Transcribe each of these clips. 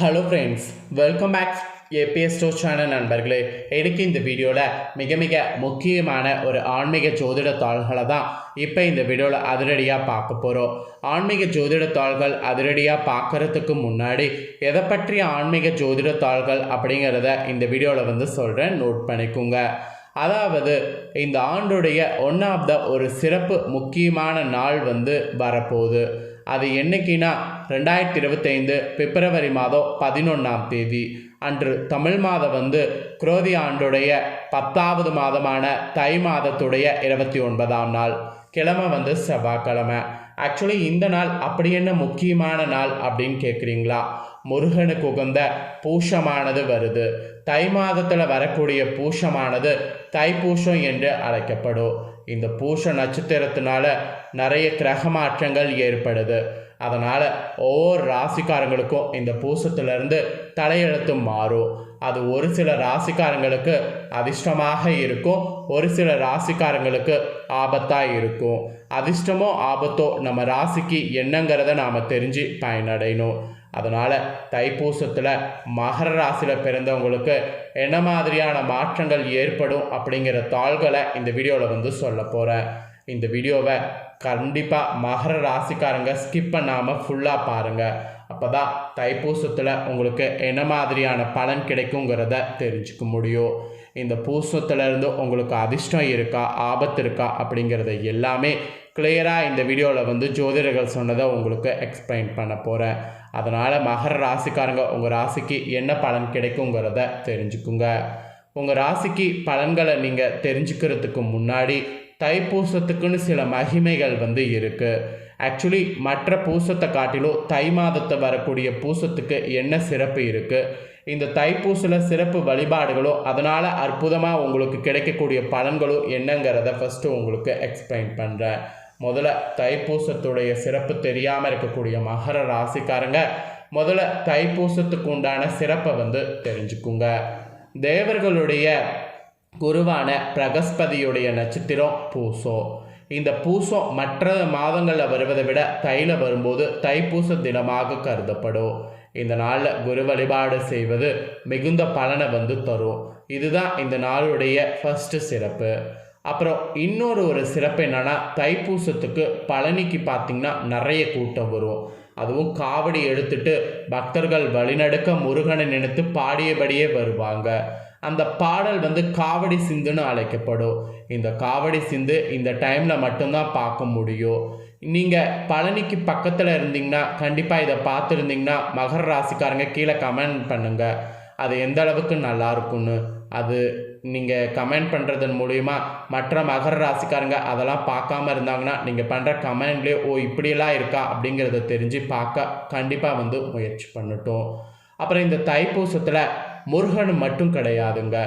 Hello friends welcome back ABS store channel நண்பர்களே எனக்கு இந்த வீடியோவில் மிக மிக முக்கியமான ஒரு ஆன்மீக ஜோதிட தாள்களை தான் இப்போ இந்த வீடியோவில் அதிரடியாக பார்க்க போகிறோம் ஆன்மீக ஜோதிட தாள்கள் அதிரடியாக பார்க்கறதுக்கு முன்னாடி எதை பற்றிய ஆன்மீக ஜோதிட தாள்கள் அப்படிங்கிறத இந்த வீடியோவில் வந்து சொல்கிறேன் நோட் பண்ணிக்கோங்க. அதாவது இந்த ஆண்டுடைய ஒன் ஆஃப் த ஒரு சிறப்பு முக்கியமான நாள் வந்து வரப்போகுது. அது என்னைக்குன்னா ரெண்டாயிரத்தி இருபத்தைந்து பிப்ரவரி மாதம் பதினொன்றாம் தேதி. அன்று தமிழ் மாதம் வந்து குரோதி ஆண்டுடைய பத்தாவது மாதமான தை மாதத்துடைய இருபத்தி ஒன்பதாம் நாள். கிழமை வந்து செவ்வாய்க்கிழமை. ஆக்சுவலி இந்த நாள் அப்படி என்ன முக்கியமான நாள் அப்படின்னு கேட்குறீங்களா முருகனுக்கு உகந்த பூஷமானது வருது. தை மாதத்தில் வரக்கூடிய பூஷமானது தைப்பூஷம் என்று அழைக்கப்படும். இந்த பூஷ நட்சத்திரத்தினால நிறைய கிரக மாற்றங்கள் ஏற்படுது. அதனால் ஒவ்வொரு ராசிக்காரங்களுக்கும் இந்த பூசத்திலிருந்து தலையெழுத்து மாறும். அது ஒரு சில ராசிக்காரங்களுக்கு அதிர்ஷ்டமாக இருக்கும் ஒரு சில ராசிக்காரங்களுக்கு ஆபத்தாக இருக்கும். அதிர்ஷ்டமோ ஆபத்தோ நம்ம ராசிக்கு என்னங்கிறத நாம் தெரிஞ்சு பயனடையணும். அதனால் தைப்பூசத்தில் மகர ராசியில் பிறந்தவங்களுக்கு என்ன மாதிரியான மாற்றங்கள் ஏற்படும் அப்படிங்கிற தாள்களை இந்த வீடியோவில் வந்து சொல்ல போகிறேன் இந்த வீடியோவை கண்டிப்பாக மகர ராசிக்காரங்க ஸ்கிப் பண்ணாமல் ஃபுல்லாக பாருங்கள் அப்போ தான் தைப்பூசத்தில் உங்களுக்கு என்ன மாதிரியான பலன் கிடைக்குங்கிறத தெரிஞ்சுக்க முடியும். இந்த பூசத்துலேருந்து உங்களுக்கு அதிர்ஷ்டம் இருக்கா ஆபத்து இருக்கா அப்படிங்கிறத எல்லாமே கிளியராக இந்த வீடியோவில் வந்து ஜோதிடர்கள் சொன்னதை உங்களுக்கு எக்ஸ்பிளைன் பண்ண போகிறேன் அதனால் மகர ராசிக்காரங்க உங்கள் ராசிக்கு என்ன பலன் கிடைக்குங்கிறத தெரிஞ்சுக்குங்க. உங்கள் ராசிக்கு பலன்களை நீங்கள் தெரிஞ்சுக்கிறதுக்கு முன்னாடி தைப்பூசத்துக்குன்னு சில மகிமைகள் வந்து இருக்குது ஆக்சுவலி மற்ற பூசத்தை காட்டிலும் தை மாதத்தை வரக்கூடிய பூசத்துக்கு என்ன சிறப்பு இருக்குது இந்த தைப்பூசில் சிறப்பு வழிபாடுகளோ அதனால் அற்புதமாக உங்களுக்கு கிடைக்கக்கூடிய பலன்களோ என்னங்கிறத ஃபஸ்ட்டு உங்களுக்கு எக்ஸ்பிளைன் பண்ணுறேன் முதல்ல தைப்பூசத்துடைய சிறப்பு தெரியாமல் இருக்கக்கூடிய மகர ராசிக்காரங்க முதல்ல தைப்பூசத்துக்கு உண்டான சிறப்பை வந்து தெரிஞ்சுக்குங்க. தேவர்களுடைய குருவான பிரகஸ்பதியுடைய நட்சத்திரம் பூசம் இந்த பூசம் மற்ற மாதங்களில் வருவதை விட தைல வரும்போது தைப்பூச தினமாக கருதப்படும். இந்த நாளில் குரு வழிபாடு செய்வது மிகுந்த பலனை வந்து தரும். இதுதான் இந்த நாளுடைய ஃபஸ்ட்டு சிறப்பு. அப்புறம் இன்னொரு ஒரு சிறப்பு என்னென்னா தைப்பூசத்துக்கு பழனிக்கு பார்த்திங்கன்னா நிறைய கூட்டம் வரும். அதுவும் காவடி எடுத்துட்டு பக்தர்கள் வழிநடுக்க முருகனை நினைத்து பாடியபடியே வருவாங்க. அந்த பாடல் வந்து காவடி சிந்துன்னு அழைக்கப்படும். இந்த காவடி சிந்து இந்த டைமில் மட்டும்தான் பார்க்க முடியும். நீங்கள் பழனிக்கு பக்கத்தில் இருந்தீங்கன்னா கண்டிப்பாக இதை பார்த்துருந்தீங்கன்னா மகர ராசிக்காரங்க கீழே கமெண்ட் பண்ணுங்கள் அது எந்த அளவுக்கு நல்லா இருக்குன்னு அது நீங்கள் கமெண்ட் பண்ணுறதன் மூலிமா மற்ற மகர ராசிக்காரங்க அதெல்லாம் பார்க்காம இருந்தாங்கன்னா நீங்கள் பண்ணுற கமெண்ட்லேயே ஓ இப்படியெல்லாம் இருக்கா? அப்படிங்கிறத தெரிஞ்சு பார்க்க கண்டிப்பாக வந்து முயற்சி பண்ணட்டும். அப்புறம் இந்த தைப்பூசத்தில் முருகன் மட்டும் கிடையாதுங்க.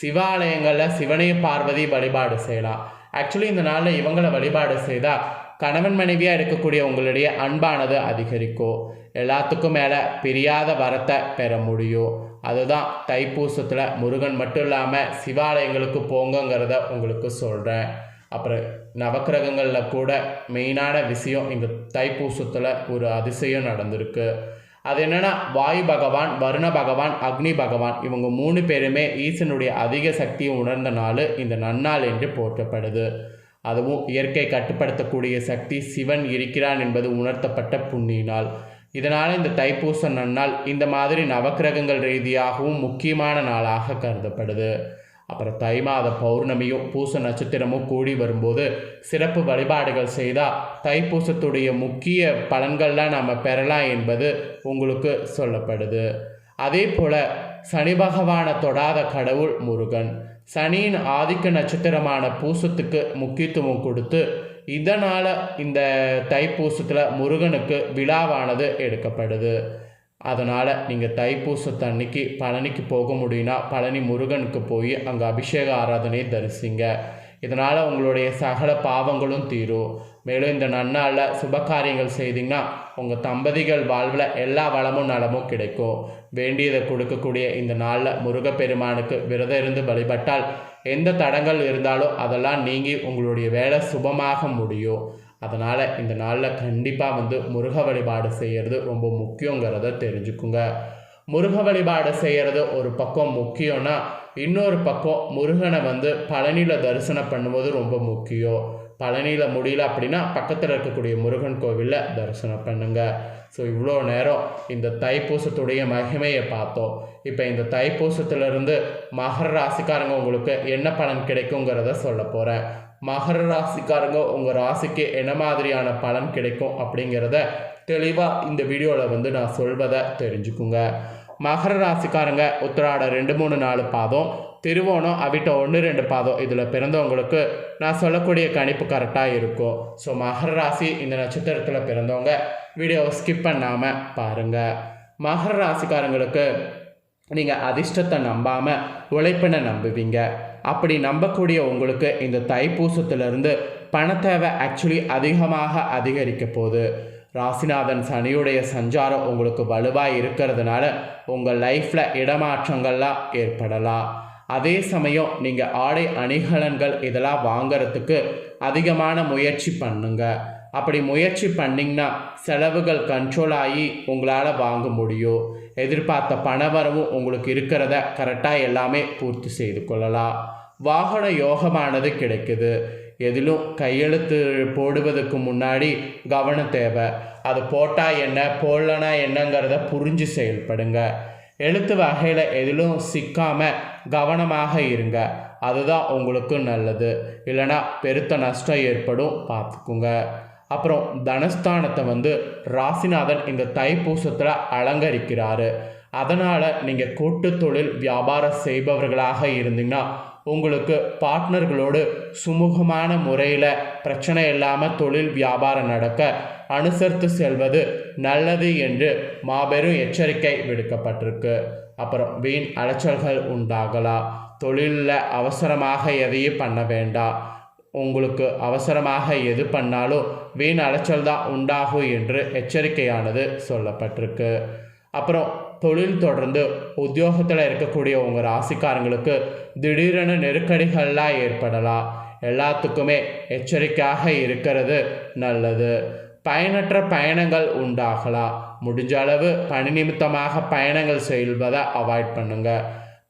சிவாலயங்களில் சிவனைய பார்வதி வழிபாடு செய்யலாம். ஆக்சுவலி இந்த நாளில் இவங்களை வழிபாடு செய்தால் கணவன் மனைவியாக இருக்கக்கூடிய உங்களுடைய அன்பானது அதிகரிக்கும் எல்லாத்துக்கும் மேலே பிரியாத வரத்தை பெற முடியும் அதுதான் தைப்பூசத்தில் முருகன் மட்டும் இல்லாமல் சிவாலயங்களுக்கு போங்கங்கிறத உங்களுக்கு சொல்கிறேன் அப்புறம் நவக்கிரகங்களில் கூட மெயினான விஷயம் இந்த தைப்பூசத்தில் ஒரு அதிசயம் நடந்திருக்கு. அது என்னென்னா வாயு பகவான் வருண பகவான் அக்னி பகவான் இவங்க மூணு பேருமே ஈசனுடைய அதிக சக்தியை உணர்ந்த நாள் இந்த நன்னாள் என்று போற்றப்படுது. அதுவும் இயற்கை கட்டுப்படுத்தக்கூடிய சக்தி சிவன் இருக்கிறான் என்பது உணர்த்தப்பட்ட புண்ணிய நாள் இதனால் இந்த தைப்பூச நன்னாள் இந்த மாதிரி நவக்கிரகங்கள் ரீதியாகவும் முக்கியமான நாளாக கருதப்படுது. அப்புறம் தை மாத பௌர்ணமியும் பூச நட்சத்திரமும் கூடி வரும்போது சிறப்பு வழிபாடுகள் செய்தால் தைப்பூசத்துடைய முக்கிய பலன்கள்லாம் நாம் பெறலாம் என்பது உங்களுக்கு சொல்லப்படுது. அதே போல் சனி பகவானை தொடாத கடவுள் முருகன். சனியின் ஆதிக்க நட்சத்திரமான பூசத்துக்கு முக்கியத்துவம் கொடுத்து இதனால் இந்த தைப்பூசத்தில் முருகனுக்கு விழாவானது எடுக்கப்படுது. அதனால் நீங்கள் தைப்பூசத்து அன்னைக்கு பழனிக்கு போக முடியும்னா பழனி முருகனுக்கு போய் அங்கே அபிஷேக ஆராதனையை தரிசிங்க. இதனால் உங்களுடைய சகல பாவங்களும் தீரும். மேலும் இந்த நன்னாளில் சுபகாரியங்கள் செய்தீங்கன்னா உங்கள் தம்பதிகள் வாழ்வில் எல்லா வளமும் நலமும் கிடைக்கும். வேண்டியதை கொடுக்கக்கூடிய இந்த நாளில் முருகப்பெருமானுக்கு விரதம் இருந்து வழிபட்டால் எந்த தடங்கள் இருந்தாலும் அதெல்லாம் நீங்கி உங்களுடைய வேலை சுபமாக முடியும். அதனால் இந்த நாளில் கண்டிப்பாக வந்து முருக வழிபாடு செய்கிறது ரொம்ப முக்கியங்கிறத தெரிஞ்சுக்குங்க. முருக வழிபாடு செய்கிறது ஒரு பக்கம் முக்கியம்னா இன்னொரு பக்கம் முருகனை வந்து பழனியில் தரிசனம் பண்ணுவது ரொம்ப முக்கியம். பழனியில் முடியல அப்படின்னா பக்கத்தில் இருக்கக்கூடிய முருகன் கோவிலில் தரிசனம் பண்ணுங்கள் ஸோ இவ்வளோ நேரம் இந்த தைப்பூசத்துடைய மகிமையை பார்த்தோம். இப்போ இந்த தைப்பூசத்துலேருந்து மகர ராசிக்காரங்க உங்களுக்கு என்ன பலன் கிடைக்குங்கிறத சொல்ல போகிறேன் மகர ராசிக்காரங்க உங்கள் ராசிக்கு என்ன மாதிரியான பலன் கிடைக்கும் அப்படிங்கிறத தெளிவாக இந்த வீடியோவில் வந்து நான் சொல்வதை தெரிஞ்சுக்குங்க. மகர ராசிக்காரங்க உத்திராட ரெண்டு மூணு நாலு பாதம் திருவோணம் அவிட்ட ஒன்று ரெண்டு பாதம் இதில் பிறந்தவங்களுக்கு நான் சொல்லக்கூடிய கணிப்பு கரெக்டாக இருக்கும். ஸோ மகர ராசி இந்த நட்சத்திரத்தில் பிறந்தவங்க வீடியோவை ஸ்கிப் பண்ணாமல் பாருங்கள் மகர ராசிக்காரங்களுக்கு நீங்கள் அதிர்ஷ்டத்தை நம்பாமல் உழைப்பினை நம்புவீங்க. அப்படி நம்பக்கூடிய உங்களுக்கு இந்த தைப்பூசத்திலிருந்து பணத்தேவை ஆக்சுவலி அதிகமாக அதிகரிக்க போகுது. ராசிநாதன் சனியுடைய சஞ்சாரம் உங்களுக்கு வலுவாக இருக்கிறதுனால உங்கள் லைஃப்பில் இடமாற்றங்கள்லாம் ஏற்படலாம். அதே சமயம் நீங்கள் ஆடை அணிகலன்கள் இதெல்லாம் வாங்கிறதுக்கு அதிகமான முயற்சி பண்ணுங்க. அப்படி முயற்சி பண்ணிங்கன்னா செலவுகள் கண்ட்ரோல் ஆகி உங்களால் வாங்க முடியும். எதிர்பார்த்த பணவரவும் உங்களுக்கு இருக்கிறத கரெக்டாக எல்லாமே பூர்த்தி செய்து கொள்ளலாம். வாகன யோகமானது கிடைக்குது. எதிலும் கையெழுத்து போடுவதற்கு முன்னாடி கவனம் தேவை. அது போட்டால் என்ன போடலனா என்னங்கிறத புரிஞ்சு செயல்படுங்க. எழுத்து வகையில் எதிலும் சிக்காமல் கவனமாக இருங்க. அதுதான் உங்களுக்கு நல்லது. இல்லைனா பெருத்த நஷ்டம் ஏற்படும். பார்த்துக்குங்க. அப்புறம் தனஸ்தானத்தை வந்து ராசிநாதன் இந்த தைப்பூசத்தில் அலங்கரிக்கிறாரு. அதனால் நீங்கள் கூட்டு தொழில் வியாபாரம் செய்பவர்களாக இருந்தீங்கன்னா உங்களுக்கு பார்ட்னர்களோடு சுமூகமான முறையில் பிரச்சனை இல்லாமல் தொழில் வியாபாரம் நடக்க அனுசரித்து செல்வது நல்லது என்று மாபெரும் எச்சரிக்கை விடுக்கப்பட்டிருக்கு. அப்புறம் வீண் அலைச்சல்கள் உண்டாகலாம். தொழிலில் அவசரமாக எதையும் பண்ண வேண்டாம். உங்களுக்கு அவசரமாக எது பண்ணாலும் வீண் அலைச்சல் தான் உண்டாகும் என்று எச்சரிக்கையானது சொல்லப்பட்டிருக்கு. அப்புறம் தொழில் தொடர்ந்து உத்தியோகத்தில் இருக்கக்கூடிய உங்கள் ராசிக்காரங்களுக்கு திடீரென நெருக்கடிகள்லாம் ஏற்படலாம். எல்லாத்துக்குமே எச்சரிக்கையாக இருக்கிறது நல்லது. பயனற்ற பயணங்கள் உண்டாகலாம். முடிஞ்ச அளவு பணி நிமித்தமாக பயணங்கள் செய்வதை அவாய்ட் பண்ணுங்கள்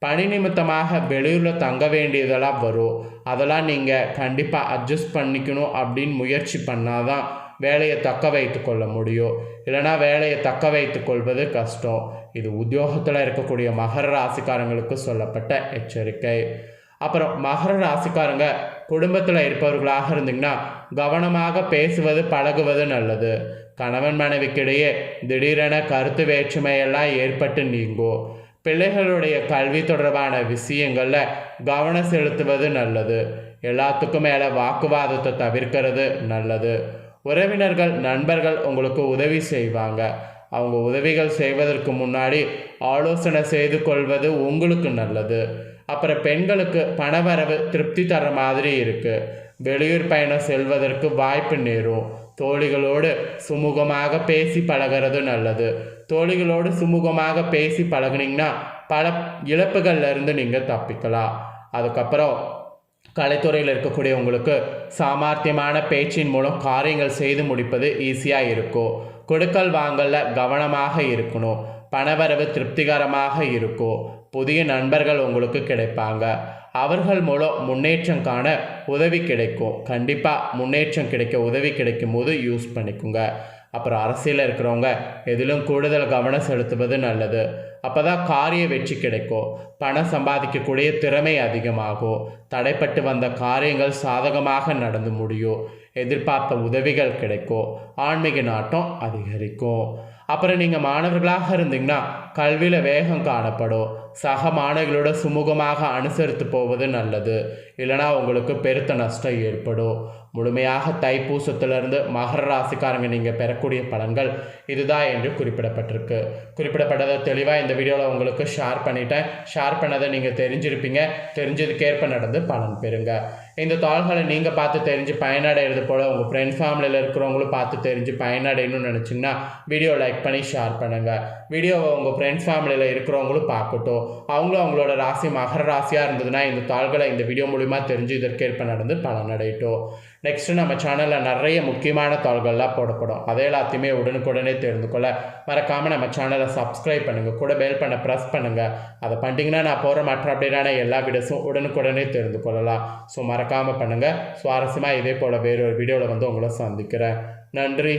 பணி நிமித்தமாக வெளியூரில் தங்க வேண்டியதெல்லாம் வரும். அதெல்லாம் நீங்கள் கண்டிப்பாக அட்ஜஸ்ட் பண்ணிக்கணும் அப்படின்னு முயற்சி பண்ணால் தான் வேலையை தக்க வைத்து கொள்ள முடியும். இல்லைனா வேலையை தக்க வைத்து கொள்வது கஷ்டம். இது உத்தியோகத்தில் இருக்கக்கூடிய மகர ராசிக்காரங்களுக்கு சொல்லப்பட்ட எச்சரிக்கை. அப்புறம் மகர ராசிக்காரங்க குடும்பத்தில் இருப்பவர்களாக இருந்தீங்கன்னா கவனமாக பேசுவது பழகுவது நல்லது. கணவன் மனைவிக்கிடையே திடீரென கருத்து வேற்றுமையெல்லாம் ஏற்பட்டு நீங்கும். பிள்ளைகளுடைய கல்வி தொடர்பான விஷயங்களில் கவனம் செலுத்துவது நல்லது. எல்லாத்துக்கும் மேலே வாக்குவாதத்தை தவிர்க்கிறது நல்லது. உறவினர்கள் நண்பர்கள் உங்களுக்கு உதவி செய்வாங்க. அவங்க உதவிகள் செய்வதற்கு முன்னாடி ஆலோசனை செய்து கொள்வது உங்களுக்கு நல்லது. அப்புறம் பெண்களுக்கு பணவரவு திருப்தி தர மாதிரி இருக்குது வெளியூர் பயணம் செல்வதற்கு வாய்ப்பு நேரும். தோழிகளோடு சுமூகமாக பேசி பழகிறது நல்லது. தோழிகளோடு சுமூகமாக பேசி பழகுனீங்கன்னா பல இழப்புகள்லேருந்து நீங்கள் தப்பிக்கலாம். அதுக்கப்புறம் கலைத்துறையில் இருக்கக்கூடிய உங்களுக்கு சாமர்த்தியமான பேச்சின் மூலம் காரியங்கள் செய்து முடிப்பது ஈஸியாக இருக்கும். கொடுக்கல் வாங்கலில் கவனமாக இருக்கணும். பணவரவு திருப்திகரமாக இருக்கும். புதிய நண்பர்கள் உங்களுக்கு கிடைப்பாங்க. அவர்கள் மூலம் முன்னேற்றம் காண உதவி கிடைக்கும். கண்டிப்பாக முன்னேற்றம் கிடைக்க உதவி கிடைக்கும் போது யூஸ் பண்ணிக்கோங்க. அப்புறம் அரசியலில் இருக்கிறவங்க எதிலும் கூடுதல் கவனம் செலுத்துவது நல்லது. அப்போ தான் காரிய வெற்றி கிடைக்கும். பணம் சம்பாதிக்கக்கூடிய திறமை அதிகமாகும். தடைப்பட்டு வந்த காரியங்கள் சாதகமாக நடந்து முடியும். எதிர்பார்த்த உதவிகள் கிடைக்கும். ஆன்மீக நாட்டம் அதிகரிக்கும். அப்புறம் நீங்கள் மாணவர்களாக இருந்தீங்கன்னா கல்வியில் வேகம் காணப்படும். சக மாணவிகளோட சுமூகமாக அனுசரித்து போவது நல்லது. இல்லைனா உங்களுக்கு பெருத்த நஷ்டம் ஏற்படும். முழுமையாக தைப்பூசத்திலிருந்து மகர ராசிக்காரங்க நீங்கள் பெறக்கூடிய பலன்கள் இதுதான் என்று குறிப்பிடப்பட்டிருக்கு. குறிப்பிடப்பட்டதை தெளிவாக இந்த வீடியோவில் உங்களுக்கு ஷேர் பண்ணிட்டேன். ஷேர் பண்ணதை நீங்கள் தெரிஞ்சிருப்பீங்க. தெரிஞ்சதுக்கேற்ப நடந்து பலன் பெறுங்க. இந்த தாள்களை நீங்கள் பார்த்து தெரிஞ்சு பயனடைகிறது போல் உங்கள் ஃப்ரெண்ட் ஃபேமிலியில் இருக்கிறவங்களும் பார்த்து தெரிஞ்சு பயனடையணும்னு நினச்சிங்கன்னா வீடியோ லைக் பண்ணி ஷேர் பண்ணுங்கள் வீடியோவை உங்கள் ஃப்ரெண்ட்ஸ் ஃபேமிலியில் இருக்கிறவங்களும் பார்க்கட்டும். அவங்களும் அவங்களோட ராசி மகர ராசியாக இருந்ததுன்னா இந்த தாள்களை இந்த வீடியோ மூலிமா தெரிஞ்சு இதற்கேற்ப நடந்து பலனடையட்டும் நெக்ஸ்ட்டு நம்ம சேனலில் நிறைய முக்கியமான தாள்கள்லாம் போடப்படும். அதை எல்லாத்தையுமே உடனுக்குடனே தெரிந்து கொள்ள மறக்காமல் நம்ம சேனலை சப்ஸ்கிரைப் பண்ணுங்கள் கூட பெல் பண்ண ப்ரெஸ் பண்ணுங்கள் அதை பண்ணிட்டீங்கன்னா நான் போகிற மற்ற அப்படின்னா எல்லா வீடியோஸும் உடனுக்குடனே தெரிந்து கொள்ளலாம். ஸோ மறக்காமல் பண்ணுங்கள் சுவாரஸ்யமாக இதே போல் வேறொரு வீடியோவில் வந்து உங்களை சந்திக்கிறேன். நன்றி.